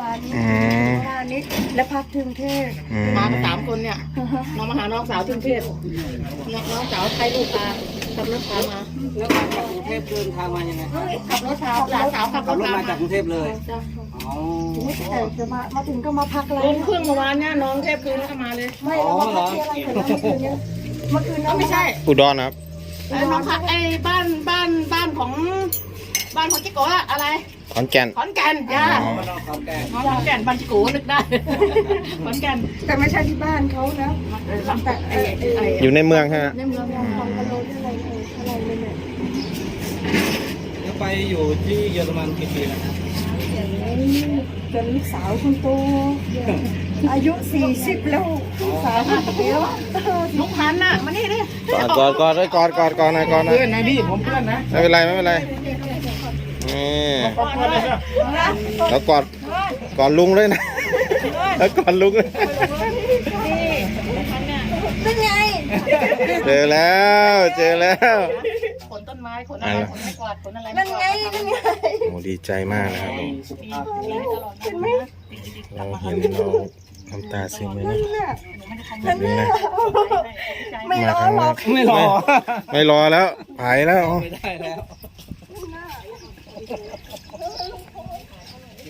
วานนี้อืมเมื่อวานนี้แล้วพักถึงเทพอืมมากันสามคนเนี่ยน้องมาหาน้องสาวที่กรุงเทพน้องน้องสาวใครลูกพาขับรถพามาแล้วมาจากกรุงเทพเดินทางมายังไงขับรถพาหลานสาวขับรขับถรถพามาจากกรุงเทพเลยจ้ะอ๋อแต่จะมามาถึงก็มาพักแล้ลวงเครื่องเมื่อวานเนี่ยน้องเทพคืนแล้วก็มาเลยไม่เรามาพักที่อะไรกันนะเมื่อคืนเนี้ยเมื่อคืนก็เราไม่ใช่อุดรครับ ไอ้น้องพักไอ้บ้านบ้านบ้านของ บ้านของจิโกะอะอะไร ขอนแก่นขอนแก่นจ้ามาลองเขาแกงน้องขอนแก่นบ้านจิโกะนึกได้ขอนแก่นแต่ไม่ใช่ที่บ้านเขานะเออแต่ไอ้ไอ้ไอ้อยู่ในเมืองฮะในเมืองทำกะโหลกอะไรเลยอะไรเลยเนี่ยแล้วไปอยู่ที่เยอรมันกี่ปีแล้วครับจนลูกสาวคนโตอายุสี่สิบแล้วลูกสาวคนเดียวลูกพันธุ์น่ะมานี่ดิกอดกอดกอดกอดกอดกอดนะกอดนะเพื่อนนะพี่ผมเพื่อนนะไม่เป็นไรไม่เป็นไร นี่แล้วกอดกอดลุงเลยนะแล้วกอดลุงเลยเป็นไงเจอแล้วเจอแล้วขนต้นไม้ขนอะไรขนไม้กวาดขนอะไรเป็นไงเป็นไงโอ้ดีใจมากนะครับผมสุขภาพเห็นไหมเราเห็นเราน้ำตาซึมเลยนะเนี่ยแบบนี้นะไม่รอหรอกไม่รอไม่รอแล้วไปแล้วไม่ได้แล้ว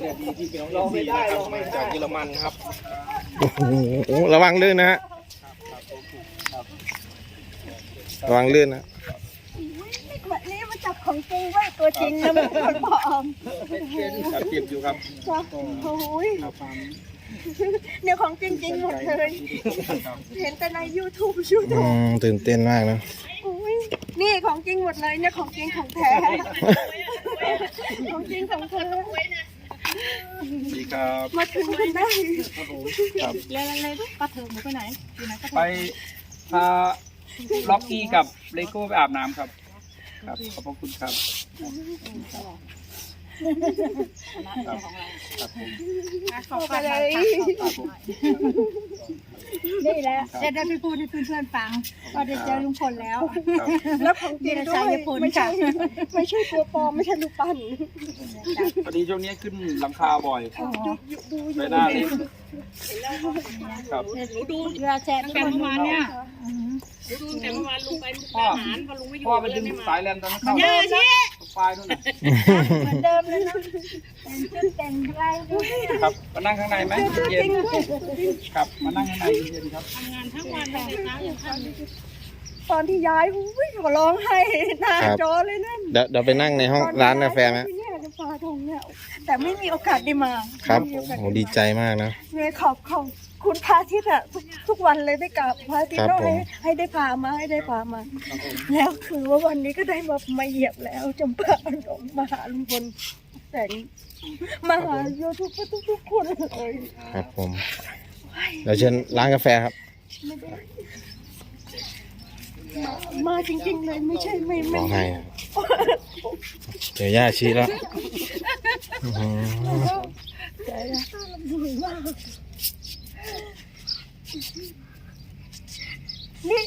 รอไม่ได้รอไม่ได้จากเยอรมันครับโอ้โหระวังลื่นนะฮะระวังลื่นนะแบบนี้มาจับของจริงไว้ตัวจริงนะไม่ใช่คนปลอมครับเจ็บอยู่ครับจ้ะโอ้ยเนี่ยของจริงจริงๆหมดเลย เห็นแต่ใน YouTube ยูอืทูบมตื่นเต้นมากนะอุ้ยนี่ของจริงหมดเลยเนี่ยของจริงของแท้ของจริงของแท้ ดีครับมาถึงกันได้แล้วอะไรป้าเธอหนูไปไหนอยู่ไหนก็ไปพาล็อกกี้กับเลโก้ไปอาบน้ำครับ ครับขอบพระคุณครับขอบไปเลย นี่แหละจะได้ไปพูดให้เพื่อนๆฟังว่าได้เจอลุงพลแล้ว แล้วของจริงด้วยไม่ใช่ไม่ใช่ตัวปลอมไม่ใช่ลูกปั้นพอดีช่วงนี้ขึ้นหลังคาบ่อยดูดูอไปยู่หน้าเล็กครับ หนูดูเวลาแชร์ตั้ทุงกแต่คนเมื่อวานเนี่ยหนูดูตั้งแต่เมื่อวานลุงไปมุกดาหารพอลุงไม่อยู่พ่อไปเลดึยงไม่มาสายแลนตอนนั้นเข้าเยอะชี้ ปลายนู่นน่ะเหมือนเดิมเลยเนาะแต่งชุดแต่งอะไรด้วยครับมานั่งข้างในไหมเย็นๆครับมานั่งข้างในเย็นๆครับทำงานทั้งวันเลยนะอย่างท่านตอนที่ย้ายอุ้ยขอร้องให้หน้าจอเลยนั่นเดี๋ยวเดี๋ยวไปนั่งในห้องร้านกาแฟไหมเนี่ยใน ฟ้าทงเนี่ยแต่ไม่มีโอกาสได้มาครับไม่มีโอกาสโหดีใจมากนะเลยขอบของคุณพระอาทิตย์อะทุกทุกวันเลยได้กราบพระอาทิตครัย์บต้องให้ผม ให้ได้พามาให้ได้พามา แล้วคือว่าวันนี้ก็ได้มามาเหยียบแล้วจำปาลงมาหาลุงพลแต่งมาหายูทูบทุกทุกๆคนเลยครับผมเดี๋ยวเชิญร้านกาแฟครับมาจริงๆเลยไม่ใช่ไม่ร้ไม่องไห้อะเดี๋ยวย่าชี้แล้วอื้อหือใจนะเหนื่อยมากนี่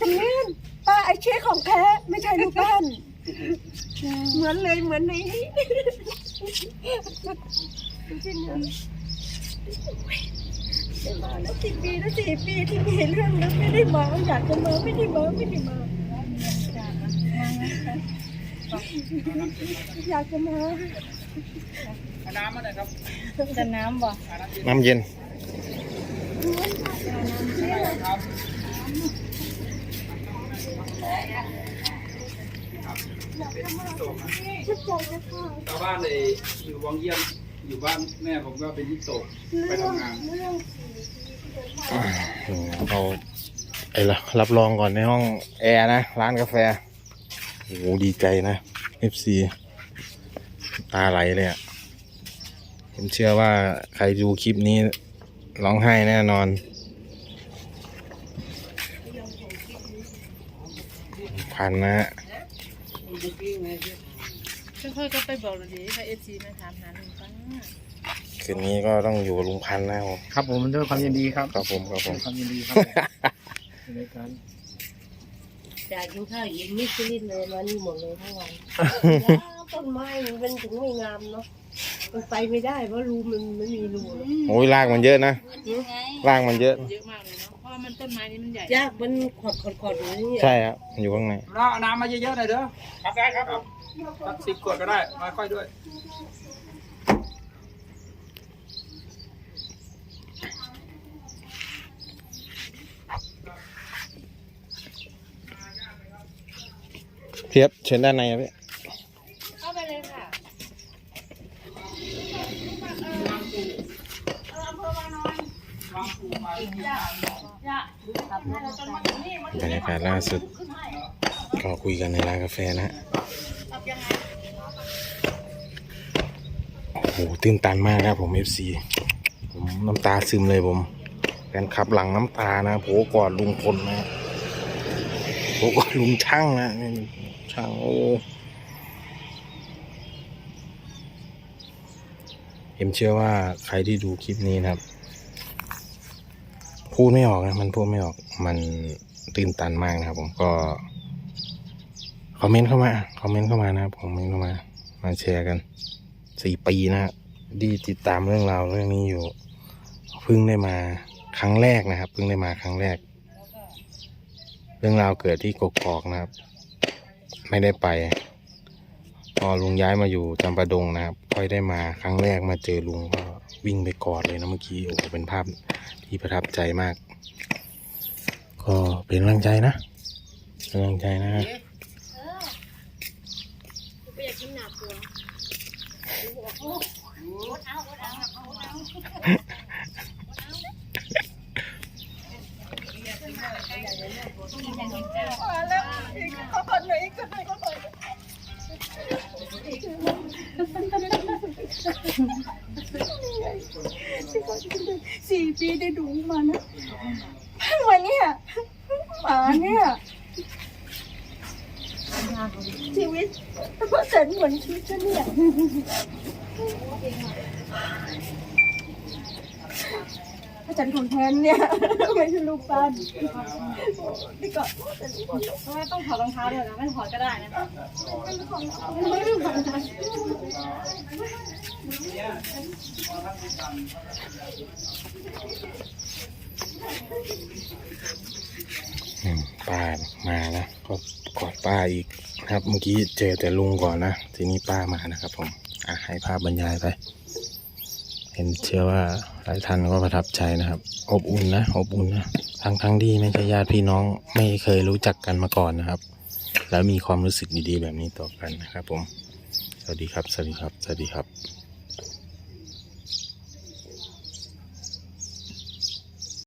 จำเนียนป้าไอเช่ของแท้ไม่ใช่ลูกบ้านเหมือนเลยเหมือนในนี้จริงๆเลยได้มา แล้วสี่ปีแล้วสี่ปีที่มีเรื่องแล้วไม่ได้มาอยากจะมาไม่ได้มาไม่ได้มาอยากจะมาเอาน้ำมาหน่อยครับจะน้ำบ่น้ำเย็นชุดใจนะคะชาวบ้านเลยอยู่วังเยี่ยม อยู่บ้านแม่ผมก็เป็นที่โตกไปทำงานเรื่องอืมเอาไอ้ละรับรองก่อนในห้องแอร์นะ ร้านกาแฟโอ้โหดีใจนะ FC ตาไหลเลยอะ่ะผมเชื่อว่าใครดูคลิปนี้ร้องไห้แน่นอน พันนะฮะค่อยๆก็ไปบอกเลยดิไปเอฟซีมาถามหาลุงป้า คืนนี้ก็ต้องอยู่กับลุงพันธุ์นะครับผมครับผมด้วยความยินดีครับครับผมครับผมความยินดีครับในการจากกินข้าวยินมิชลินเลยมานี่หมดเลยทั้งวันต้นไม้มันถึงไม่งามเนาะมันไปไม่ได้เพราะรูมันไม่มีรูโอ้ยรากมันเยอะนะรากมันเยอะ เยอะมากเลยเนาะ เพราะว่ามันต้นไม้นี่มันใหญ่ ยากมันขอดขอดขอดอย่างนี้ใช่ครับมันอยู่ข้างในเราเอาน้ำมาเยอะๆหน่อยเด้อครับได้ครับสักสิบขวดก็ได้ มาค่อยด้วย เทียบเชิญด้านในครับพี่เข้าไปเลยค่ะบรรยากาศล่าสุดก็คุยกันในร้านกาแฟนะฮะโอ้โหตื่นตันมากครับผม FC ผมน้ำตาซึมเลยผมแฟนขับหลังน้ำตานะโผกอดลุงพลนะโผกอดลุงช่างนะ นี่ช่างโอ้เอ็มเชื่อว่าใครที่ดูคลิปนี้นะครับ พูดไม่ออกนะ มันพูดไม่ออกมันตื่นตันมากนะครับ ผมก็ คอมเมนต์เข้ามา คอมเมนต์เข้ามานะครับคอมเมนต์เข้ามา มาแชร์กันสี่ปีนะดีติดตามเรื่องราวเรื่องนี้อยู่เพิ่งได้มาครั้งแรกนะครับเพิ่งได้มาครั้งแรก เรื่องราวเกิดที่กกอกนะครับ ไม่ได้ไป พอลุงย้ายมาอยู่จำปาดงนะครับ ค่อยได้มาครั้งแรกมาเจอลุงก็วิ่งไปกอดเลยนะเมื่อกี้โอ้เป็นภาพที่ประทับใจมาก ก็เป็นกำลังใจนะเป็นกำลังใจนะ สี่ปีได้ดูมานะพังวันเนี้ยหมาเนี่ยชีวิตก็แสนเหมือนชีวิตฉันเนี่ย อาจารย์ของแทนเนี่ยไม่ใช่ลูกปั้นนี่ก็ต้องถอดรองเท้าด้วยนะไม่ถอดก็ได้นะอืมป้ามานะก็กอดป้าอีกนะครับ เมื่อกี้เจอแต่ลุงก่อนนะ ทีนี้ป้ามานะครับผม อะให้ภาพบรรยายไป เห็นเชื่อว่าหลายท่านก็ประทับใจนะครับ อบอุ่นนะอบอุ่นนะทั้งทั้งที่ไม่ใช่ญาติพี่น้องไม่เคยรู้จักกันมาก่อนนะครับ แล้วมีความรู้สึกดีๆ แบบนี้ต่อกันนะครับ ผม สวัสดีครับ สวัสดีครับ สวัสดีครับ